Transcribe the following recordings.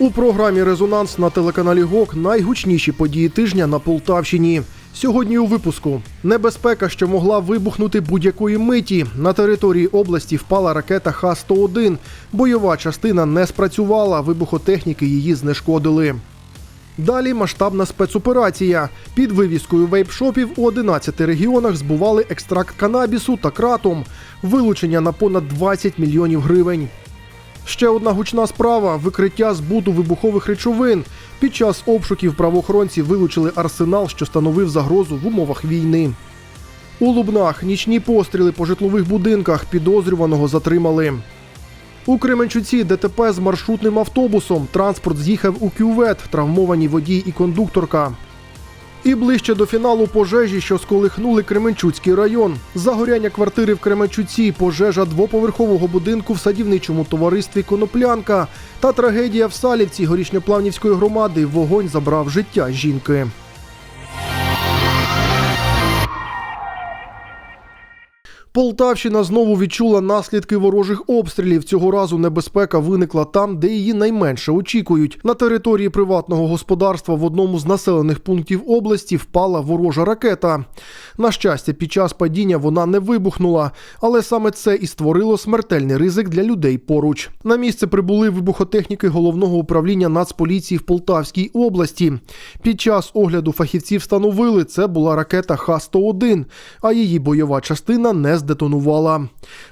У програмі Резонанс на телеканалі ГОК найгучніші події тижня на Полтавщині. Сьогодні у випуску небезпека, що могла вибухнути будь-якої миті. На території області впала ракета Х-101. Бойова частина не спрацювала, вибухотехніки її знешкодили. Далі масштабна спецоперація. Під вивіскою вейпшопів у 11 регіонах збували екстракт канабісу та кратом. Вилучення на понад 20 мільйонів гривень. Ще одна гучна справа викриття збуту вибухових речовин. Під час обшуків правоохоронці вилучили арсенал, що становив загрозу в умовах війни. У Лубнах нічні постріли по житлових будинках підозрюваного затримали. У Кременчуці ДТП з маршрутним автобусом. Транспорт з'їхав у кювет, травмовані водій і кондукторка. І ближче до фіналу пожежі, що сколихнули Кременчуцький район. Загоряння квартири в Кременчуці, пожежа двоповерхового будинку в садівничому товаристві Коноплянка та трагедія в Салівці горішньоплавнівської громади. Вогонь забрав життя жінки. Полтавщина знову відчула наслідки ворожих обстрілів. Цього разу небезпека виникла там, де її найменше очікують. На території приватного господарства в одному з населених пунктів області впала ворожа ракета. На щастя, під час падіння вона не вибухнула, але саме це і створило смертельний ризик для людей поруч. На місце прибули вибухотехніки головного управління Нацполіції в Полтавській області. Під час огляду фахівці встановили, це була ракета Х-101, а її бойова частина не здетонувала.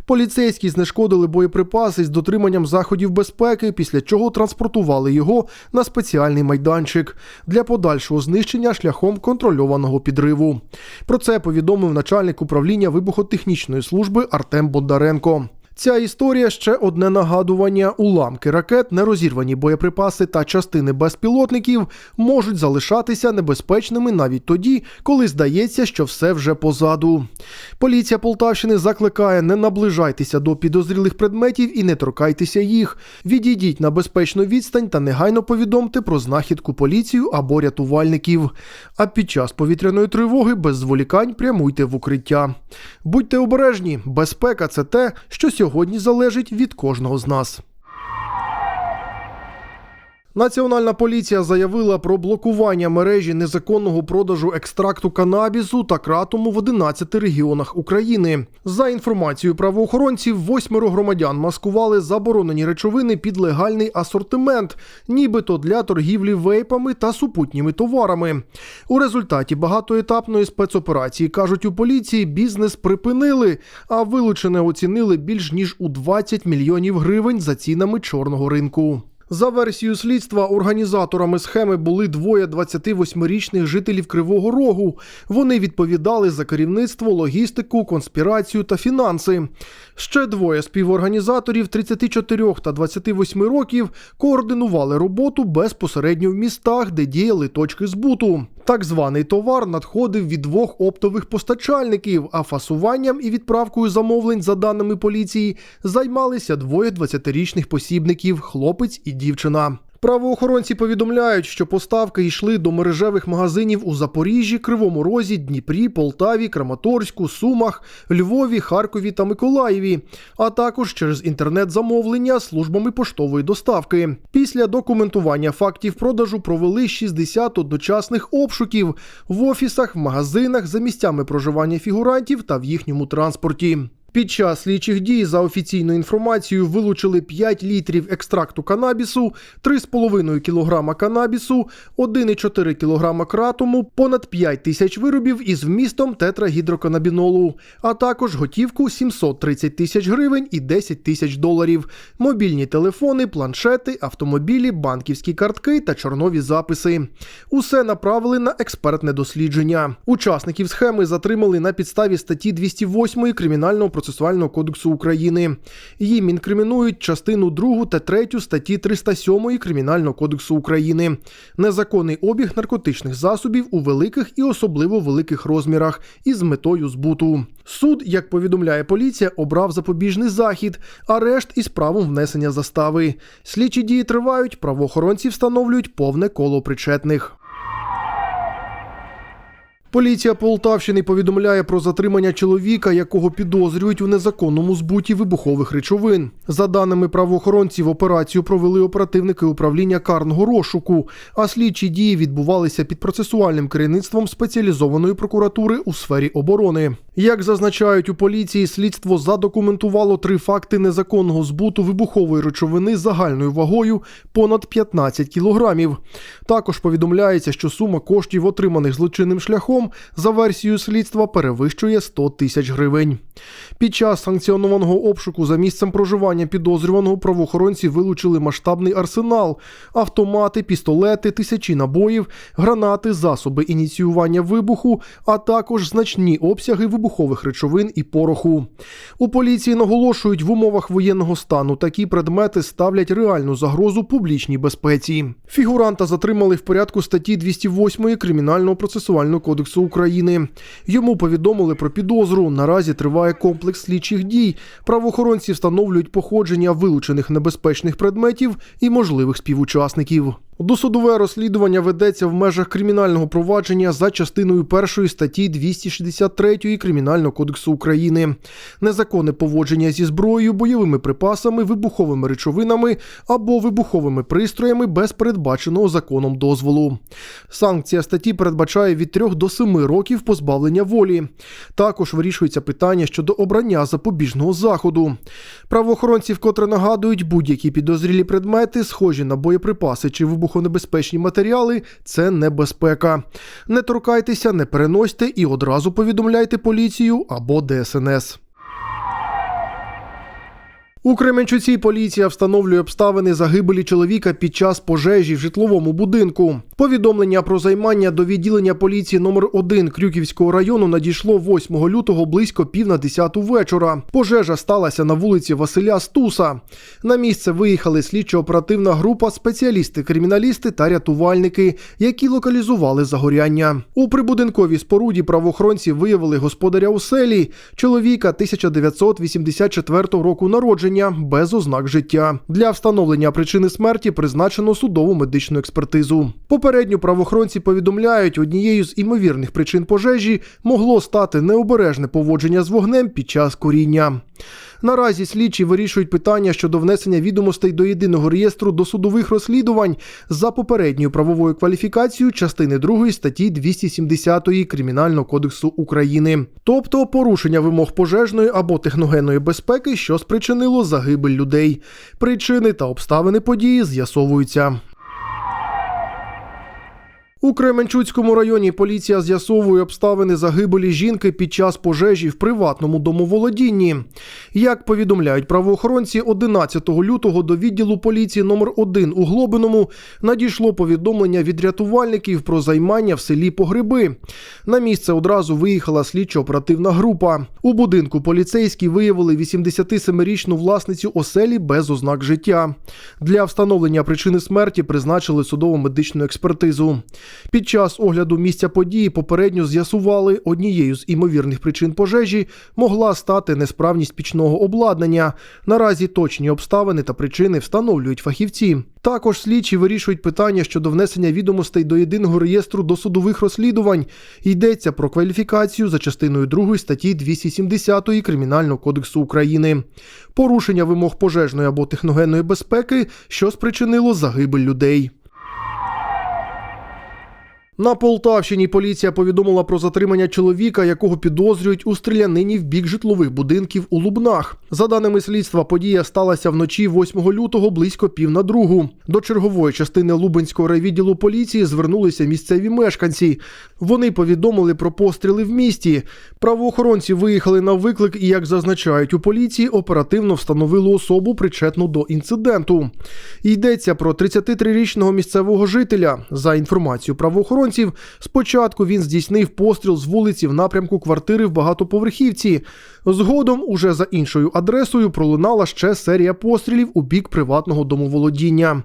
Поліцейські знешкодили боєприпаси з дотриманням заходів безпеки, після чого транспортували його на спеціальний майданчик для подальшого знищення шляхом контрольованого підриву. Про це повідомив начальник управління вибухотехнічної служби Артем Бондаренко. Ця історія ще одне нагадування: уламки ракет, нерозірвані боєприпаси та частини безпілотників можуть залишатися небезпечними навіть тоді, коли здається, що все вже позаду. Поліція Полтавщини закликає: не наближайтеся до підозрілих предметів і не торкайтеся їх. Відійдіть на безпечну відстань та негайно повідомте про знахідку поліцію або рятувальників. А під час повітряної тривоги без зволікань прямуйте в укриття. Будьте обережні, безпека це те, що сьогодні залежить від кожного з нас. Національна поліція заявила про блокування мережі незаконного продажу екстракту канабісу та кратому в 11 регіонах України. За інформацією правоохоронців, восьмеро громадян маскували заборонені речовини під легальний асортимент, нібито для торгівлі вейпами та супутніми товарами. У результаті багатоетапної спецоперації кажуть у поліції, бізнес припинили, а вилучене оцінили більш ніж у 20 мільйонів гривень за цінами чорного ринку. За версією слідства, організаторами схеми були двоє 28-річних жителів Кривого Рогу. Вони відповідали за керівництво, логістику, конспірацію та фінанси. Ще двоє співорганізаторів 34 та 28 років координували роботу безпосередньо в містах, де діяли точки збуту. Так званий товар надходив від двох оптових постачальників, а фасуванням і відправкою замовлень, за даними поліції, займалися двоє 20-річних посібників хлопець і дівчина. Правоохоронці повідомляють, що поставки йшли до мережевих магазинів у Запоріжжі, Кривому Розі, Дніпрі, Полтаві, Краматорську, Сумах, Львові, Харкові та Миколаєві, а також через інтернет-замовлення службами поштової доставки. Після документування фактів продажу провели 60 одночасних обшуків в офісах, в магазинах за місцями проживання фігурантів та в їхньому транспорті. Під час слідчих дій за офіційною інформацією вилучили 5 літрів екстракту канабісу, 3,5 кг канабісу, 1,4 кг кратуму, понад 5 тисяч виробів із вмістом тетрагідроканабінолу, а також готівку 730 тисяч гривень і 10 тисяч доларів, мобільні телефони, планшети, автомобілі, банківські картки та чорнові записи. Усе направили на експертне дослідження. Учасників схеми затримали на підставі статті 208 кримінального процесуального кодексу України. Їм інкримінують частину 2 та 3 статті 307 Кримінального кодексу України. Незаконний обіг наркотичних засобів у великих і особливо великих розмірах із метою збуту. Суд, як повідомляє поліція, обрав запобіжний захід, арешт із правом внесення застави. Слідчі дії тривають, правоохоронці встановлюють повне коло причетних. Поліція Полтавщини повідомляє про затримання чоловіка, якого підозрюють у незаконному збуті вибухових речовин. За даними правоохоронців, операцію провели оперативники управління карного розшуку, а слідчі дії відбувалися під процесуальним керівництвом спеціалізованої прокуратури у сфері оборони. Як зазначають у поліції, слідство задокументувало три факти незаконного збуту вибухової речовини загальною вагою понад 15 кілограмів. Також повідомляється, що сума коштів, отриманих злочинним шляхом, за версією слідства перевищує 100 тисяч гривень. Під час санкціонованого обшуку за місцем проживання підозрюваного правоохоронці вилучили масштабний арсенал, автомати, пістолети, тисячі набоїв, гранати, засоби ініціювання вибуху, а також значні обсяги вибухових речовин і пороху. У поліції наголошують, в умовах воєнного стану такі предмети ставлять реальну загрозу публічній безпеці. Фігуранта затримали в порядку статті 208 Кримінального процесуального кодексу України. Йому повідомили про підозру. Наразі триває комплекс слідчих дій. Правоохоронці встановлюють походження вилучених небезпечних предметів і можливих співучасників. Досудове розслідування ведеться в межах кримінального провадження за частиною першої статті 263 Кримінального кодексу України. Незаконне поводження зі зброєю, бойовими припасами, вибуховими речовинами або вибуховими пристроями без передбаченого законом дозволу. Санкція статті передбачає від 3 до 7 років позбавлення волі. Також вирішується питання щодо обрання запобіжного заходу. Правоохоронці вкотре нагадують, будь-які підозрілі предмети, схожі на боєприпаси чи вибухонебезпечні матеріали це небезпека. Не торкайтеся, не переносьте і одразу повідомляйте поліцію або ДСНС. У Кременчуці поліція встановлює обставини загибелі чоловіка під час пожежі в житловому будинку. Повідомлення про займання до відділення поліції номер 1 Крюківського району надійшло 8 лютого близько пів на 10 вечора. Пожежа сталася на вулиці Василя Стуса. На місце виїхали слідчо-оперативна група, спеціалісти-криміналісти та рятувальники, які локалізували загоряння. У прибудинковій споруді правоохоронці виявили господаря у селі, чоловіка 1984 року народження без ознак життя. Для встановлення причини смерті призначено судову медичну експертизу. Попередньо правоохоронці повідомляють, однією з імовірних причин пожежі могло стати необережне поводження з вогнем під час коріння. Наразі слідчі вирішують питання щодо внесення відомостей до єдиного реєстру досудових розслідувань за попередньою правовою кваліфікацією частини 2 статті 270 Кримінального кодексу України, тобто порушення вимог пожежної або техногенної безпеки, що спричинило загибель людей. Причини та обставини події з'ясовуються. У Кременчуцькому районі поліція з'ясовує обставини загибелі жінки під час пожежі в приватному домоволодінні. Як повідомляють правоохоронці, 11 лютого до відділу поліції номер 1 у Глобиному надійшло повідомлення від рятувальників про займання в селі Погреби. На місце одразу виїхала слідчо-оперативна група. У будинку поліцейські виявили 87-річну власницю оселі без ознак життя. Для встановлення причини смерті призначили судово медичну експертизу. Під час огляду місця події попередньо з'ясували, однією з імовірних причин пожежі могла стати несправність пічного обладнання. Наразі точні обставини та причини встановлюють фахівці. Також слідчі вирішують питання щодо внесення відомостей до єдиного реєстру досудових розслідувань. Йдеться про кваліфікацію за частиною 2 статті 270 Кримінального кодексу України, порушення вимог пожежної або техногенної безпеки, що спричинило загибель людей. На Полтавщині поліція повідомила про затримання чоловіка, якого підозрюють у стрілянині в бік житлових будинків у Лубнах. За даними слідства, подія сталася вночі 8 лютого близько пів на другу. До чергової частини Лубенського райвідділу поліції звернулися місцеві мешканці. Вони повідомили про постріли в місті. Правоохоронці виїхали на виклик і, як зазначають у поліції, оперативно встановили особу, причетну до інциденту. Йдеться про 33-річного місцевого жителя. За інформацією правоохоронців, спочатку він здійснив постріл з вулиці в напрямку квартири в багатоповерхівці. Згодом, уже за іншою адресою, пролунала ще серія пострілів у бік приватного домоволодіння.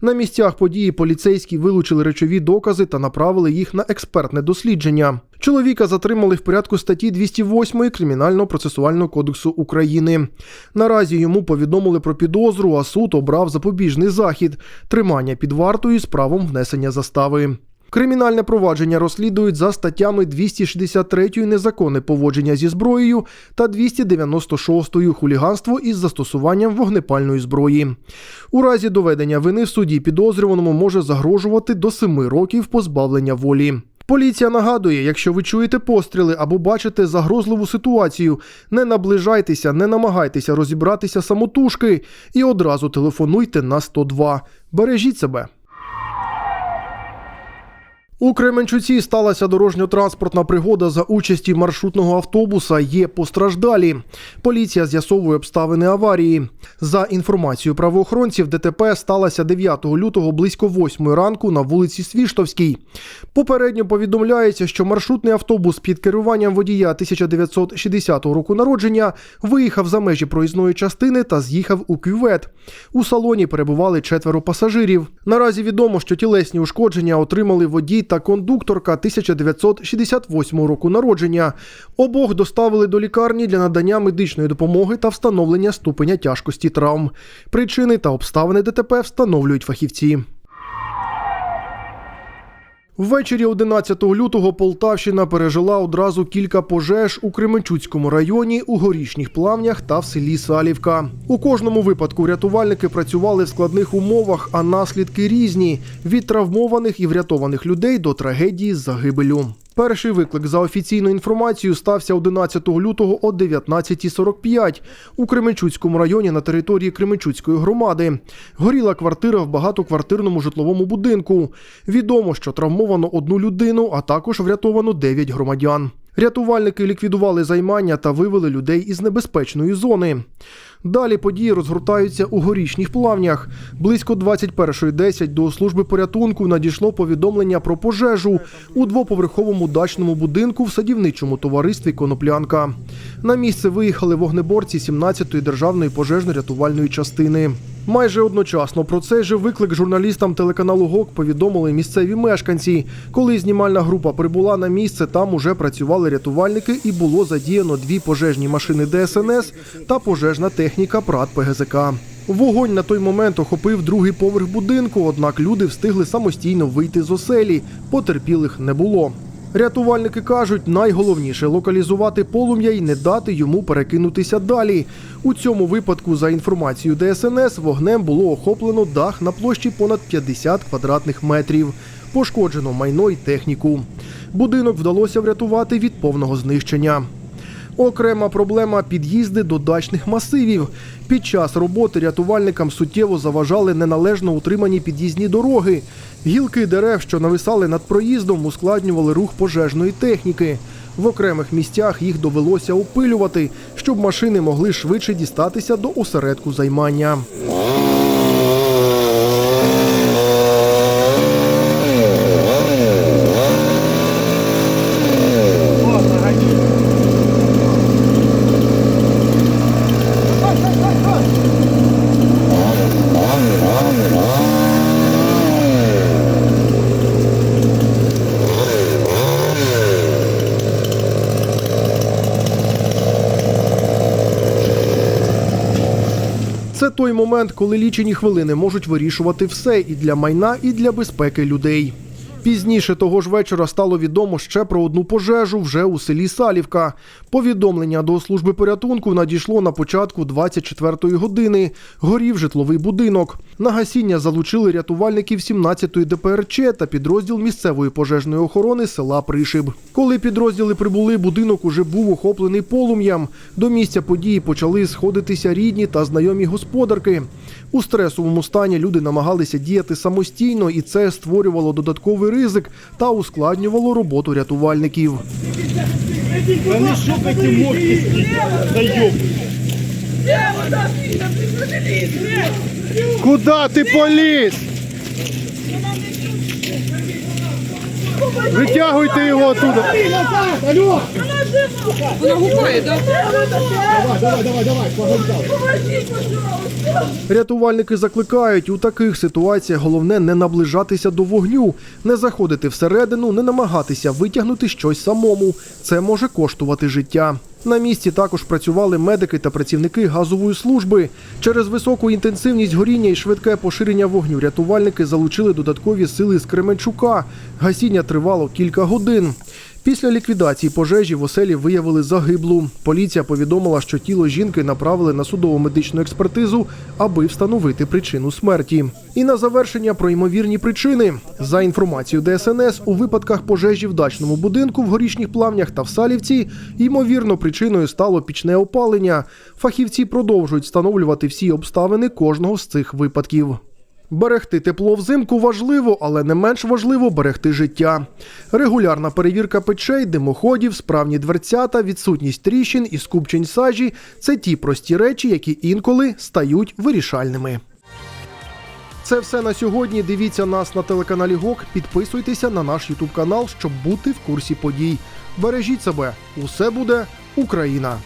На місцях події поліцейські вилучили речові докази та направили їх на експертне дослідження. Чоловіка затримали в порядку статті 208 Кримінального процесуального кодексу України. Наразі йому повідомили про підозру, а суд обрав запобіжний захід тримання під вартою з правом внесення застави. Кримінальне провадження розслідують за статтями 263 незаконне поводження зі зброєю та 296 хуліганство із застосуванням вогнепальної зброї. У разі доведення вини в суді підозрюваному може загрожувати до 7 років позбавлення волі. Поліція нагадує, якщо ви чуєте постріли або бачите загрозливу ситуацію, не наближайтеся, не намагайтеся розібратися самотужки і одразу телефонуйте на 102. Бережіть себе. У Кременчуці сталася дорожньо-транспортна пригода за участі маршрутного автобуса. Є постраждалі. Поліція з'ясовує обставини аварії. За інформацією правоохоронців, ДТП сталося 9 лютого близько 8 ранку на вулиці Свіштовській. Попередньо повідомляється, що маршрутний автобус під керуванням водія 1960 року народження виїхав за межі проїзної частини та з'їхав у кювет. У салоні перебували четверо пасажирів. Наразі відомо, що тілесні ушкодження отримали водій та кондукторка 1968 року народження. Обох доставили до лікарні для надання медичної допомоги та встановлення ступеня тяжкості травм. Причини та обставини ДТП встановлюють фахівці. Ввечері 11 лютого Полтавщина пережила одразу кілька пожеж у Кременчуцькому районі, у горішніх плавнях та в селі Салівка. У кожному випадку рятувальники працювали в складних умовах, а наслідки різні від травмованих і врятованих людей до трагедії з загибелю. Перший виклик за офіційною інформацією стався 11 лютого о 19.45 у Кременчуцькому районі на території Кременчуцької громади. Горіла квартира в багатоквартирному житловому будинку. Відомо, що травмовано одну людину, а також врятовано 9 громадян. Рятувальники ліквідували займання та вивели людей із небезпечної зони. Далі події розгортаються у горішніх плавнях. Близько 21.10 до служби порятунку надійшло повідомлення про пожежу у двоповерховому дачному будинку в садівничому товаристві Коноплянка. На місце виїхали вогнеборці 17-ї державної пожежно-рятувальної частини. Майже одночасно про цей же виклик журналістам телеканалу ГОК повідомили місцеві мешканці. Коли знімальна група прибула на місце, там уже працювали рятувальники і було задіяно дві пожежні машини ДСНС та пожежна техніка ПРАТ ПГЗК. Вогонь на той момент охопив другий поверх будинку, однак люди встигли самостійно вийти з оселі. Потерпілих не було. Рятувальники кажуть, найголовніше локалізувати полум'я і не дати йому перекинутися далі. У цьому випадку, за інформацією ДСНС, вогнем було охоплено дах на площі понад 50 квадратних метрів. Пошкоджено майно й техніку. Будинок вдалося врятувати від повного знищення. Окрема проблема під'їзди до дачних масивів. Під час роботи рятувальникам суттєво заважали неналежно утримані під'їзні дороги. Гілки дерев, що нависали над проїздом, ускладнювали рух пожежної техніки. В окремих місцях їх довелося опилювати, щоб машини могли швидше дістатися до осередку займання. Той момент, коли лічені хвилини можуть вирішувати все і для майна, і для безпеки людей. Пізніше того ж вечора стало відомо ще про одну пожежу вже у селі Салівка. Повідомлення до служби порятунку надійшло на початку 24-ї години. Горів житловий будинок. На гасіння залучили рятувальників 17-ї ДПРЧ та підрозділ місцевої пожежної охорони села Пришиб. Коли підрозділи прибули, будинок уже був охоплений полум'ям. До місця події почали сходитися рідні та знайомі господарки. У стресовому стані люди намагалися діяти самостійно, і це створювало додатковий ризик та ускладнювало роботу рятувальників. Морки. Куда ти поліз? Витягуйте його оттуда. Вона гукає, так? Давай, давай, давай, пожалуйста. Рятувальники закликають у таких ситуаціях головне не наближатися до вогню, не заходити всередину, не намагатися витягнути щось самому. Це може коштувати життя. На місці також працювали медики та працівники газової служби. Через високу інтенсивність горіння і швидке поширення вогню рятувальники залучили додаткові сили з Кременчука. Гасіння тривало кілька годин. Після ліквідації пожежі в оселі виявили загиблу. Поліція повідомила, що тіло жінки направили на судово медичну експертизу, аби встановити причину смерті. І на завершення про ймовірні причини. За інформацією ДСНС, у випадках пожежі в дачному будинку в горішніх плавнях та в Салівці ймовірно причиною стало пічне опалення. Фахівці продовжують встановлювати всі обставини кожного з цих випадків. Берегти тепло взимку важливо, але не менш важливо берегти життя. Регулярна перевірка печей, димоходів, справні дверцята, відсутність тріщин і скупчень сажі це ті прості речі, які інколи стають вирішальними. Це все на сьогодні. Дивіться нас на телеканалі ГОК. Підписуйтеся на наш Ютуб канал, щоб бути в курсі подій. Бережіть себе, усе буде Україна!